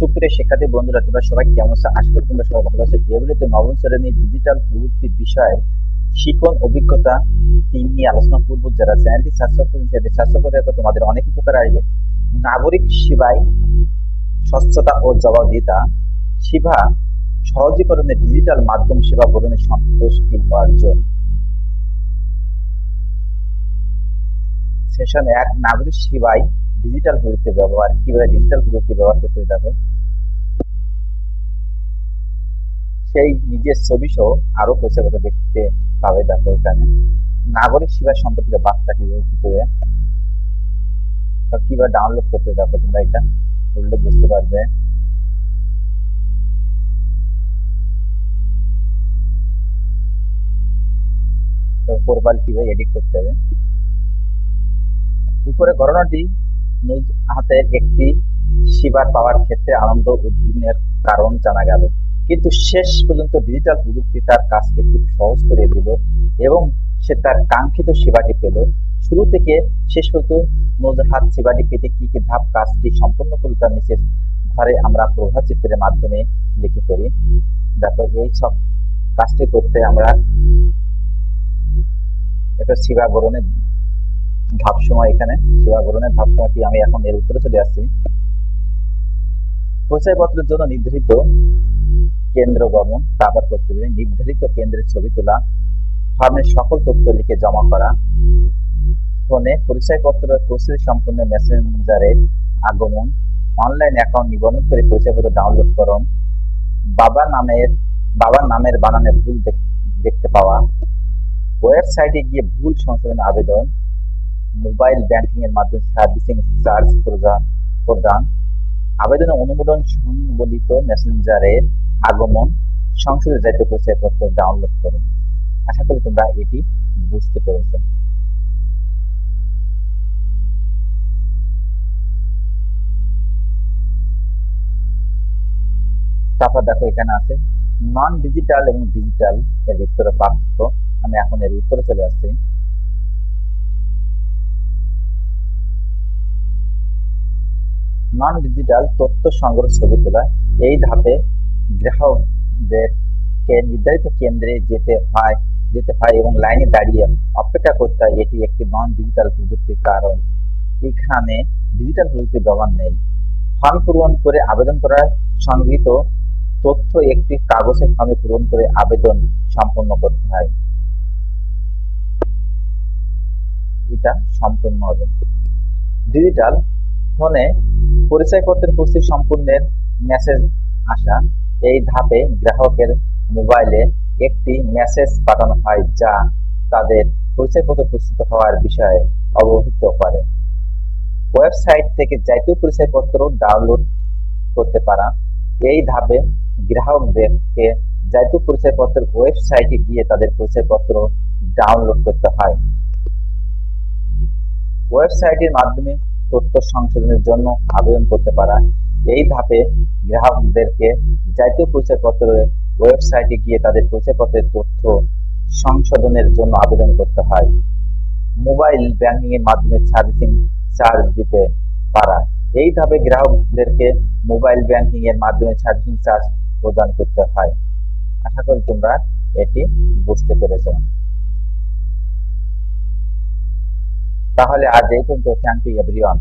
সুপ্রিয় শিক্ষার্থী, বন্ধুরা, তোমরা সবাই কেমন আছো? আশা করি তোমরা সবাই ভালো আছো। এগুলিতে নবম শ্রেণির ডিজিটাল প্রযুক্তি বিষয়ে অভিজ্ঞতা তিন নিয়ে আলোচনা যারা চ্যানেলটি সাবস্ক্রাইব করেন সাবস্ক্রাইব করে তোমাদের অনেক উপকার আসবে। নাগরিক সেবায় স্বচ্ছতা ও জবাবদিহিতা। সেবা সহজীকরণের ডিজিটাল মাধ্যম সেবা গ্রহণের সন্তুষ্টি অর্জন। সেশন এক, নাগরিক সেবায় ডিজিটাল প্রযুক্তি ব্যবহার, কীভাবে ডিজিটাল প্রযুক্তি ব্যবহার করতে হয় দেখো। সেই নিজের ছবি সহ আরও পরিচয়গত দেখতে পাবে দেখো এখানে। নাগরিক সেবা সম্পর্কিত বার্তা কীভাবে দিতে হবে কীভাবে ডাউনলোড করতে দেখো তোমরা এটা? করলে বুঝতে পারবে। প্রোফাইল কীভাবে এডিট করতে হবে? উপরে ঘটনাটি নুজ হাতের একটি সেবার পাওয়ার ক্ষেত্রে আনন্দ উদ্বিগ্নের কারণ জানা গেল। কিন্তু শেষ পর্যন্ত ডিজিটাল প্রযুক্তি তার কাজকে খুব সহজ করে দিল এবং সে তার কাঙ্ক্ষিত সেবাটি পেল। শুরু থেকে শেষ পর্যন্ত নজহাত সেবাটি পেতে কি কি ধাপ কাজটি সম্পূর্ণ করল তার নিচে ঘরে আমরা প্রভা চিত্রের মাধ্যমে লিখে ফেলি। দেখো, এই সব কাজটি করতে আমরা একটা সেবা গ্রহণের ধাপ সময় এখানে, সেবা গ্রহণের ধাপ সময়টি আমি এখন এর উত্তরে চলে আসছি? পরিচয়পত্রের জন্য নির্ধারিত কেন্দ্র গমন, ব্যবহার করতে হবে নির্ধারিত কেন্দ্রের ছবি তোলা, ফর্মের সকল তথ্য লিখে জমা করা, ফোনে পরিচয়পত্র প্রস্তুতি সম্পূর্ণ মেসেঞ্জারে আগমন, অনলাইন অ্যাকাউন্ট নিবন্ধন করে পরিচয়পত্র ডাউনলোড করুন বাবা নামের, বাবার নামের বানানে ভুল দেখতে পাওয়া, ওয়েবসাইটে গিয়ে ভুল সংশোধনের আবেদন মোবাইল ব্যাংকিং এর মাধ্যমে সার্ভিসিং চার্জ প্রদান প্রদান। আবেদনের অনুমোদন সংবলিত মেসেঞ্জারের আগমন সংসদে জাতীয় পরিচয়পত্র ডাউনলোড করুন। আশা করি তোমরা এটি বুঝতে পেরেছ। তারপর দেখো এখানে আছে নন ডিজিটাল এবং ডিজিটাল এর ভিতরে পার্থক্য। আমি এখন এর উত্তরে চলে আসছি। নন ডিজিটাল তথ্য সংগ্রহ ছবি তোলা এই ধাপে গ্রাহকদেরকে নির্ধারিত কেন্দ্রে যেতে হয় যেতে হয় এবং লাইনে দাঁড়িয়ে অপেক্ষা করতে হয়। এটি একটি নন ডিজিটাল প্রযুক্তির কারণ। এখানে ডিজিটাল প্রযুক্তির ব্যবহার নেই। ফর্ম পূরণ করে আবেদন করার সংগৃহীত তথ্য একটি কাগজের ফর্মে পূরণ করে আবেদন সম্পন্ন করতে হয়। এটা সম্পূর্ণ হবে। ডিজিটাল ফোনে পরিচয়পত্রের প্রস্তুতি সম্পূর্ণের মেসেজ আসা। এই ধাপে গ্রাহকের মোবাইলে একটি মেসেজ পাঠানো হয় যা তাদের পরিচয়পত্র প্রস্তুত হওয়ার বিষয়ে অবহিত করে। ওয়েবসাইট থেকে জাতীয় পরিচয়পত্র ডাউনলোড করতে পারা। এই ধাপে গ্রাহকদেরকে জাতীয় পরিচয়পত্রের ওয়েবসাইটে গিয়ে তাদের পরিচয়পত্র ডাউনলোড করতে হয়। ওয়েবসাইটের মাধ্যমে তথ্য সংশোধনের জন্য আবেদন করতে পারা। এই ধাপে গ্রাহকদেরকে জাতীয় পরিচয়পত্রের ওয়েবসাইটে গিয়ে তাদের পরিচয়পত্রের তথ্য সংশোধনের জন্য আবেদন করতে হয়। মোবাইল ব্যাংকিং এর মাধ্যমে সার্ভিসিং চার্জ দিতে পারা। এই ধাপে গ্রাহকদেরকে মোবাইল ব্যাংকিং এর মাধ্যমে সার্ভিসিং চার্জ প্রদান করতে হয়। আশা করি তোমরা এটি বুঝতে পেরেছ। তাহলে আজ এই পর্যন্ত থ্যাংক ইউ এভরিওয়ান